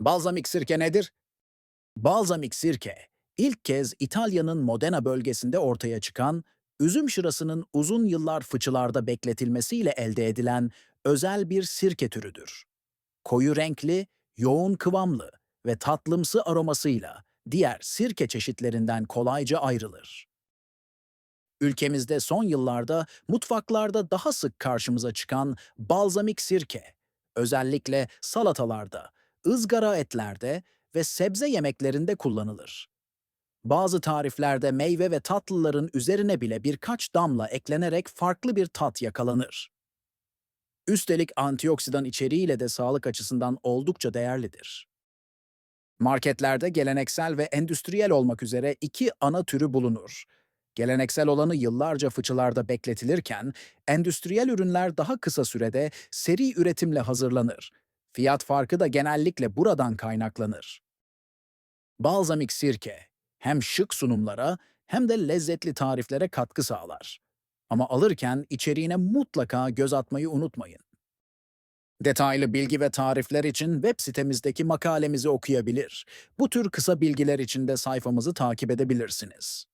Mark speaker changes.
Speaker 1: Balzamik sirke nedir? Balzamik sirke, ilk kez İtalya'nın Modena bölgesinde ortaya çıkan, üzüm şırasının uzun yıllar fıçılarda bekletilmesiyle elde edilen özel bir sirke türüdür. Koyu renkli, yoğun kıvamlı ve tatlımsı aromasıyla diğer sirke çeşitlerinden kolayca ayrılır. Ülkemizde son yıllarda mutfaklarda daha sık karşımıza çıkan balzamik sirke, özellikle salatalarda, ızgara etlerde ve sebze yemeklerinde kullanılır. Bazı tariflerde meyve ve tatlıların üzerine bile birkaç damla eklenerek farklı bir tat yakalanır. Üstelik antioksidan içeriğiyle de sağlık açısından oldukça değerlidir. Marketlerde geleneksel ve endüstriyel olmak üzere iki ana türü bulunur. Geleneksel olanı yıllarca fıçılarda bekletilirken, endüstriyel ürünler daha kısa sürede seri üretimle hazırlanır. Fiyat farkı da genellikle buradan kaynaklanır. Balzamik sirke hem şık sunumlara hem de lezzetli tariflere katkı sağlar. Ama alırken içeriğine mutlaka göz atmayı unutmayın. Detaylı bilgi ve tarifler için web sitemizdeki makalemizi okuyabilir. Bu tür kısa bilgiler için de sayfamızı takip edebilirsiniz.